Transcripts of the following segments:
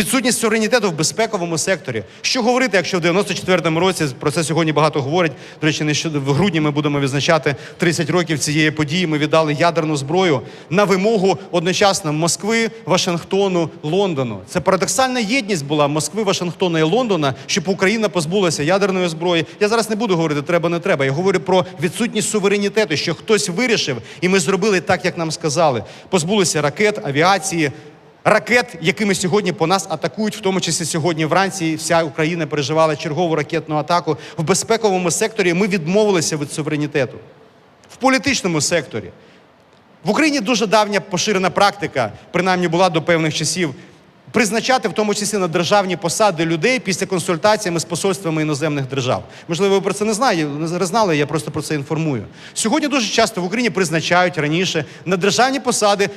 Відсутність суверенітету в безпековому секторі. Що говорити, якщо в 94-му році про це сьогодні багато говорять. До речі, нещодавно в грудні ми будемо відзначати 30 років цієї події. Ми віддали ядерну зброю на вимогу одночасно Москви, Вашингтону, Лондону. Це парадоксальна єдність була Москви, Вашингтона і Лондона, щоб Україна позбулася ядерної зброї. Я зараз не буду говорити, треба не треба. Я говорю про відсутність суверенітету, що хтось вирішив, і ми зробили так, як нам сказали. Позбулися ракет, авіації. Ракет, якими сьогодні по нас атакують, в тому числі сьогодні вранці вся Україна переживала чергову ракетну атаку. В безпековому секторі ми відмовилися від суверенітету. В політичному секторі. В Україні дуже давня поширена практика, принаймні була до певних часів, призначати в тому числі на державні посади людей після консультаціями з посольствами іноземних держав. Можливо, ви про це не знали, я просто про це інформую. Сьогодні дуже часто в Україні призначають раніше на державні посади,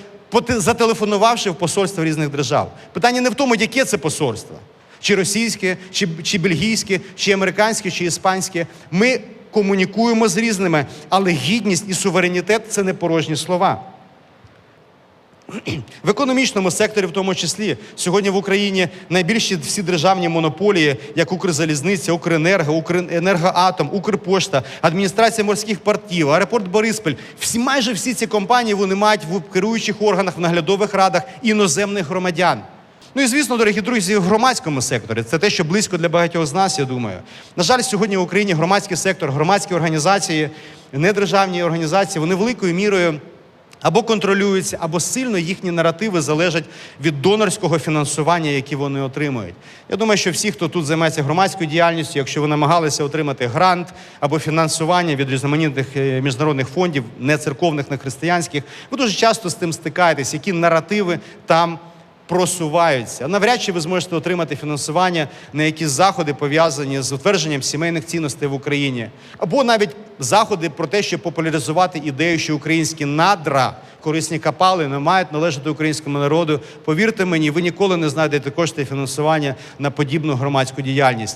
зателефонувавши в посольства різних держав. Питання не в тому, яке це посольство. Чи російське, чи, чи бельгійське, чи американське, чи іспанське. Ми комунікуємо з різними, але гідність і суверенітет це не порожні слова. В економічному секторі, в тому числі, сьогодні в Україні найбільші всі державні монополії, як Укрзалізниця, Укренерго, Укренергоатом, Укрпошта, адміністрація морських портів, аеропорт Бориспіль. Всі майже всі ці компанії вони мають в керуючих органах, в наглядових радах іноземних громадян. Ну і звісно, дорогі друзі, в громадському секторі це те, що близько для багатьох з нас, я думаю. На жаль, сьогодні в Україні громадський сектор, громадські організації, недержавні організації, вони великою мірою або контролюються, або сильно їхні наративи залежать від донорського фінансування, яке вони отримують. Я думаю, що всі, хто тут займається громадською діяльністю, якщо ви намагалися отримати грант або фінансування від різноманітних е, міжнародних фондів, не церковних, не християнських, ви дуже часто з тим стикаєтесь, які наративи там просуваються. Навряд чи ви зможете отримати фінансування на якісь заходи пов'язані з утвердженням сімейних цінностей в Україні, або навіть заходи про те, щоб популяризувати ідею, що українські надра, корисні капали не мають належати українському народу. Повірте мені, ви ніколи не знайдете кошти фінансування на подібну громадську діяльність.